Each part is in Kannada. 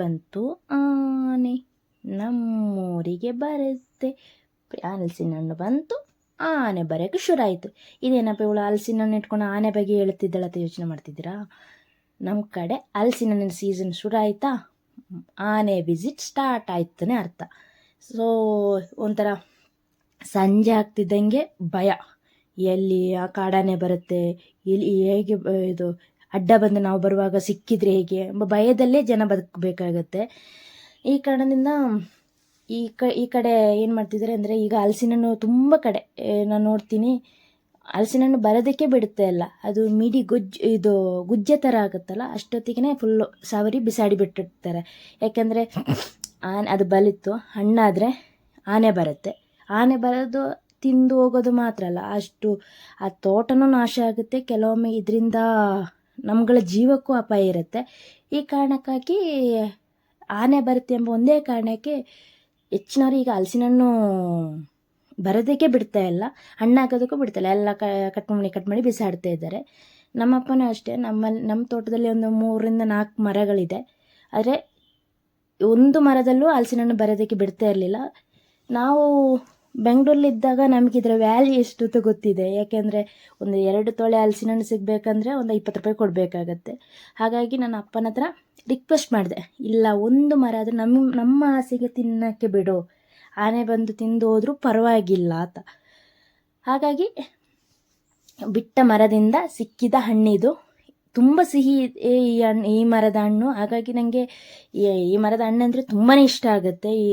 ಬಂತು. ಆನೆ ನಮ್ಮೂರಿಗೆ ಬರುತ್ತೆ. ಹಲಸಿನ ಹಣ್ಣು ಬಂತು. ಆನೆ ಬರೋಕ್ಕೆ ಶುರು ಆಯಿತು ಇದೇನಪ್ಪ ಇವಳು ಹಲಸಿನ ಹಣ್ಣು ಇಟ್ಕೊಂಡು ಆನೆ ಬಗ್ಗೆ ಹೇಳ್ತಿದ್ದಳ ಅಂತ ಯೋಚನೆ ಮಾಡ್ತಿದ್ದೀರಾ? ನಮ್ಮ ಕಡೆ ಹಲಸಿನ ಹಣ್ಣಿನ ಸೀಸನ್ ಶುರು ಆಯಿತಾ ಆನೆ ವಿಸಿಟ್ ಸ್ಟಾರ್ಟ್ ಆಯ್ತನೇ ಅರ್ಥ. ಸೊ ಒಂಥರ ಸಂಜೆ ಆಗ್ತಿದ್ದಂಗೆ ಭಯ. ಎಲ್ಲಿ ಆ ಕಾಡಾನೆ ಬರುತ್ತೆ? ಎಲ್ಲಿ ಹೇಗೆ ಇದು ಅಡ್ಡ ಬಂದು ನಾವು ಬರುವಾಗ ಸಿಕ್ಕಿದ್ರೆ ಹೇಗೆ ಎಂಬ ಭಯದಲ್ಲೇ ಜನ ಬದುಕಬೇಕಾಗತ್ತೆ. ಈ ಕಾರಣದಿಂದ ಈ ಕ, ಈ ಕಡೆ ಏನು ಮಾಡ್ತಿದ್ದಾರೆ ಅಂದರೆ ಈಗ ಹಲಸಿನ ಹಣ್ಣು ತುಂಬ ಕಡೆ ನಾನು ನೋಡ್ತೀನಿ. ಹಲಸಿನ ಹಣ್ಣು ಬರೋದಕ್ಕೆ ಬಿಡುತ್ತೆ ಅಲ್ಲ. ಅದು ಮಿಡಿ ಗುಜ್ ಇದು ಗುಜ್ಜೆ ಥರ ಆಗುತ್ತಲ್ಲ ಅಷ್ಟೊತ್ತಿಗೆ ಫುಲ್ಲು ಸಾವರಿ ಬಿಸಾಡಿ ಬಿಟ್ಟಿರ್ತಾರೆ. ಯಾಕೆಂದರೆ ಆನೆ, ಅದು ಬಲಿತ್ತು, ಹಣ್ಣಾದರೆ ಆನೆ ಬರುತ್ತೆ. ಆನೆ ಬರೋದು ತಿಂದು ಹೋಗೋದು ಮಾತ್ರ ಅಲ್ಲ. ಅಷ್ಟು ಆ ತೋಟನೂ ನಾಶ ಆಗುತ್ತೆ. ಕೆಲವೊಮ್ಮೆ ಇದರಿಂದ ನಮ್ಗಳ ಜೀವಕ್ಕೂ ಅಪಾಯ ಇರುತ್ತೆ. ಈ ಕಾರಣಕ್ಕಾಗಿ ಆನೆ ಬರುತ್ತೆ ಎಂಬ ಒಂದೇ ಕಾರಣಕ್ಕೆ ಹೆಚ್ಚಿನವ್ರು ಈಗ ಹಲಸಿನ ಹಣ್ಣು ಬರೋದಕ್ಕೆ ಬಿಡ್ತಾ ಇಲ್ಲ. ಹಣ್ಣಾಗೋದಕ್ಕೂ ಬಿಡ್ತಾ ಇಲ್ಲ. ಎಲ್ಲ ಕಟ್ ಮಾಡಿ ಕಟ್ ಮಾಡಿ ಬಿಸಾಡ್ತಾ ಇದ್ದಾರೆ. ನಮ್ಮಪ್ಪನೂ ಅಷ್ಟೇ. ನಮ್ಮಲ್ಲಿ ನಮ್ಮ ತೋಟದಲ್ಲಿ ಒಂದು ಮೂರರಿಂದ ನಾಲ್ಕು ಮರಗಳಿದೆ. ಆದರೆ ಒಂದು ಮರದಲ್ಲೂ ಹಲಸಿನ ಹಣ್ಣು ಬರೋದಕ್ಕೆ ಬಿಡ್ತಾ ಇರಲಿಲ್ಲ. ನಾವು ಬೆಂಗಳೂರಲ್ಲಿದ್ದಾಗ ನಮಗಿದ್ರ ವ್ಯಾಲ್ಯೂ ಎಷ್ಟು ಅಂತ ಗೊತ್ತಿದೆ. ಯಾಕೆಂದರೆ ಒಂದು ಎರಡು ತೊಳೆ ಹಲಸಿನ ಹಣ್ಣು ಸಿಗಬೇಕಂದ್ರೆ ಒಂದು ಇಪ್ಪತ್ತು ರೂಪಾಯಿ ಕೊಡಬೇಕಾಗತ್ತೆ. ಹಾಗಾಗಿ ನನ್ನ ಅಪ್ಪನ ಹತ್ರ ರಿಕ್ವೆಸ್ಟ್ ಮಾಡಿದೆ. ಇಲ್ಲ, ಒಂದು ಮರ ಆದರೆ ನಮ್ಮ ನಮ್ಮ ಆಸೆಗೆ ತಿನ್ನೋಕ್ಕೆ ಬಿಡು. ಆನೆ ಬಂದು ತಿಂದು ಹೋದರೂ ಪರವಾಗಿಲ್ಲ ಅಂತ. ಹಾಗಾಗಿ ಬಿಟ್ಟ ಮರದಿಂದ ಸಿಕ್ಕಿದ ಹಣ್ಣಿದು ತುಂಬ ಸಿಹಿ ಈ ಹಣ್ಣು ಈ ಮರದ ಹಣ್ಣು. ಹಾಗಾಗಿ ನನಗೆ ಈ ಮರದ ಹಣ್ಣು ಅಂದರೆ ತುಂಬಾ ಇಷ್ಟ ಆಗುತ್ತೆ. ಈ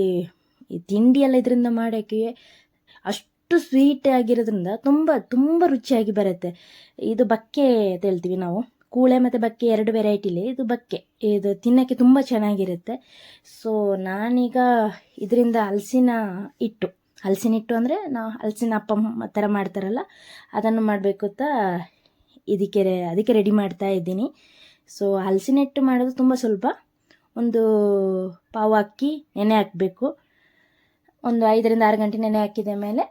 ಈ ತಿಂಡಿಯೆಲ್ಲ ಇದರಿಂದ ಮಾಡೋಕ್ಕೆ ಅಷ್ಟು ಸ್ವೀಟ್ ಆಗಿರೋದ್ರಿಂದ ತುಂಬ ತುಂಬ ರುಚಿಯಾಗಿ ಬರುತ್ತೆ. ಇದು ಬಕ್ಕೆ ಅಂತ ಹೇಳ್ತೀವಿ ನಾವು. ಕೂಳೆ ಮತ್ತು ಬಕ್ಕೆ ಎರಡು ವೆರೈಟಿಲಿ ಇದು ಬಕ್ಕೆ. ಇದು ತಿನ್ನೋಕ್ಕೆ ತುಂಬ ಚೆನ್ನಾಗಿರುತ್ತೆ. ಸೊ ನಾನೀಗ ಇದರಿಂದ ಹಲಸಿನ ಹಿಟ್ಟು. ಹಲಸಿನ ಹಿಟ್ಟು ಅಂದರೆ ನಾವು ಹಲಸಿನ ಅಪ್ಪ ಥರ ಮಾಡ್ತಾರಲ್ಲ, ಅದನ್ನು ಮಾಡಬೇಕು ಅಂತ ಇದಕ್ಕೆ ಅದಕ್ಕೆ ರೆಡಿ ಮಾಡ್ತಾ ಇದ್ದೀನಿ. ಸೊ ಹಲಸಿನ ಹಿಟ್ಟು ಮಾಡೋದು ತುಂಬ ಸ್ವಲ್ಪ ಒಂದು ಪಾವು ಅಕ್ಕಿ, ನೆನೆ ಹಾಕಬೇಕು. ಒಂದು ಐದರಿಂದ ಆರು ಗಂಟೆ ನೆನೆ ಹಾಕಿದ ಮೇಲೆ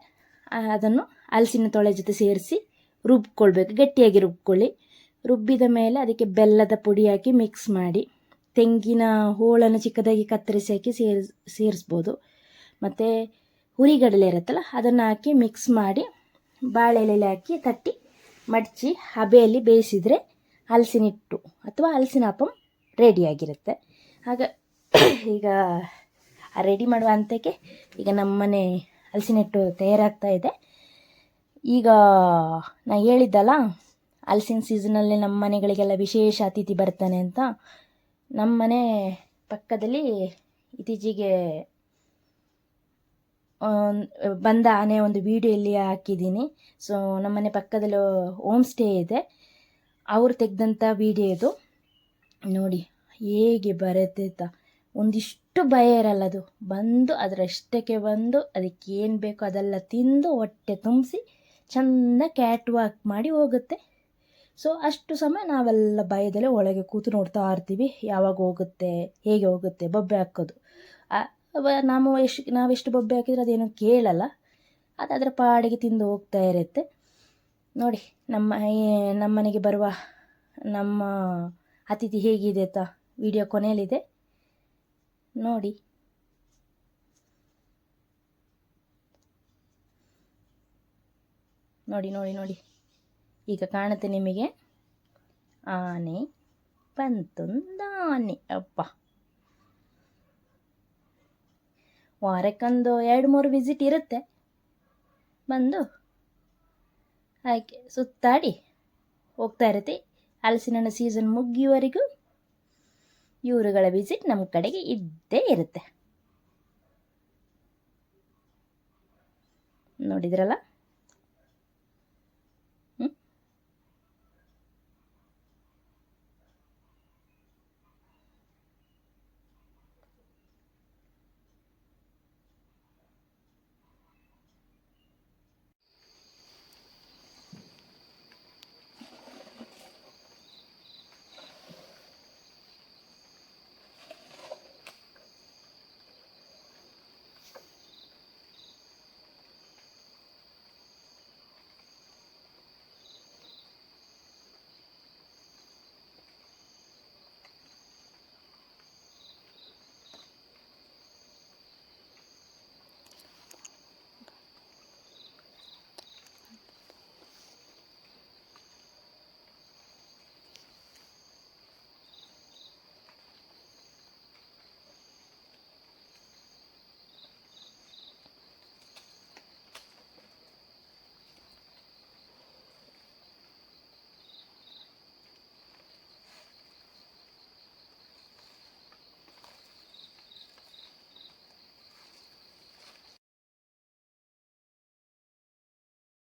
ಅದನ್ನು ಹಲಸಿನ ತೊಳೆ ಜೊತೆ ಸೇರಿಸಿ ರುಬ್ಕೊಳ್ಬೇಕು. ಗಟ್ಟಿಯಾಗಿ ರುಬ್ಕೊಳ್ಳಿ. ರುಬ್ಬಿದ ಮೇಲೆ ಅದಕ್ಕೆ ಬೆಲ್ಲದ ಪುಡಿ ಹಾಕಿ ಮಿಕ್ಸ್ ಮಾಡಿ, ತೆಂಗಿನ ಹೋಳನ್ನು ಚಿಕ್ಕದಾಗಿ ಕತ್ತರಿಸಿ ಹಾಕಿ ಸೇರಿಸ್ ಸೇರಿಸ್ಬೋದು. ಮತ್ತು ಹುರಿಗಡಲೆ ಇರುತ್ತಲ್ಲ, ಅದನ್ನು ಹಾಕಿ ಮಿಕ್ಸ್ ಮಾಡಿ, ಬಾಳೆ ಎಲೆಲೆ ಹಾಕಿ ತಟ್ಟಿ, ಮಡಚಿ ಹಬೆಯಲ್ಲಿ ಬೇಯಿಸಿದರೆ ಹಲಸಿನ ಹಿಟ್ಟು ಅಥವಾ ಹಲಸಿನ ಹಪ್ಪಂ ರೆಡಿಯಾಗಿರುತ್ತೆ ಆಗ ಈಗ ರೆಡಿ ಮಾಡುವ ಹಂತಕ್ಕೆ ಈಗ ನಮ್ಮನೆ ಹಲಸಿನ ಹಿಟ್ಟು ತಯಾರಾಗ್ತಾ ಇದೆ. ಈಗ ನಾ ಹೇಳಿದ್ದಲ್ಲ ಹಲಸಿನ ಸೀಸನಲ್ಲಿ ನಮ್ಮ ಮನೆಗಳಿಗೆಲ್ಲ ವಿಶೇಷ ಅತಿಥಿ ಬರ್ತಾನೆ ಅಂತ. ನಮ್ಮ ಮನೆ ಪಕ್ಕದಲ್ಲಿ ಇತ್ತೀಚೆಗೆ ಬಂದ ಆನೆ ಒಂದು ವಿಡಿಯೋ ಇಲ್ಲಿ ಹಾಕಿದ್ದೀನಿ ಸೊ ನಮ್ಮನೆ ಪಕ್ಕದಲ್ಲಿ ಹೋಮ್ ಸ್ಟೇ ಇದೆ. ಅವರು ತೆಗೆದಂಥ ವೀಡಿಯೋ ಇದು. ನೋಡಿ, ಹೇಗೆ ಬರುತ್ತೆ ಒಂದಿಷ್ಟು ಭಯ ಇರಲ್ಲ ಅದು. ಬಂದು ಅದರಷ್ಟಕ್ಕೆ ಬಂದು ಅದಕ್ಕೆ ಏನು ಬೇಕೋ ಅದೆಲ್ಲ ತಿಂದು ಹೊಟ್ಟೆ ತುಂಬಿಸಿ ಚೆಂದ ಕ್ಯಾಟ್ ವಾಕ್ ಮಾಡಿ ಹೋಗುತ್ತೆ. ಸೊ ಅಷ್ಟು ಸಮಯ ನಾವೆಲ್ಲ ಭಯದಲ್ಲೇ ಒಳಗೆ ಕೂತು ನೋಡ್ತಾ ಇರ್ತೀವಿ. ಯಾವಾಗ ಹೋಗುತ್ತೆ, ಹೇಗೆ ಹೋಗುತ್ತೆ, ಬೊಬ್ಬೆ ಹಾಕೋದು. ನಾವು ಎಷ್ಟು ನಾವೆಷ್ಟು ಬೊಬ್ಬೆ ಹಾಕಿದ್ರೆ ಅದೇನು ಕೇಳಲ್ಲ. ಅದು ಅದರ ಪಾಡಿಗೆ ತಿಂದು ಹೋಗ್ತಾ ಇರುತ್ತೆ. ನೋಡಿ, ನಮ್ಮ ನಮ್ಮನೆಗೆ ನಮ್ಮ ಬರುವ ನಮ್ಮ ಅತಿಥಿ ಹೇಗಿದೆ ತಾ ವಿಡಿಯೋ ಕೊನೆಯಲ್ಲಿದೆ. ನೋಡಿ. ನೋಡಿ ನೋಡಿ ನೋಡಿ. ಈಗ ಕಾಣುತ್ತೆ ನಿಮಗೆ ಆನೆ ಪಂತೊಂದಾನೆ ಅಪ್ಪ ವಾರಕ್ಕೊಂದು ಎರಡು ಮೂರು ವಿಸಿಟ್ ಇರುತ್ತೆ. ಬಂದು ಹಾಗೆ ಸುತ್ತಾಡಿ ಹೋಗ್ತಾ ಇರುತ್ತೆ. ಹಲಸಿನ ಸೀಸನ್ ಮುಗಿಯುವವರೆಗೂ ಇವರುಗಳ ವಿಸಿಟ್ ನಮ್ಮ ಕಡೆಗೆ ಇದ್ದೇ ಇರುತ್ತೆ. ನೋಡಿದ್ರಲ್ಲ?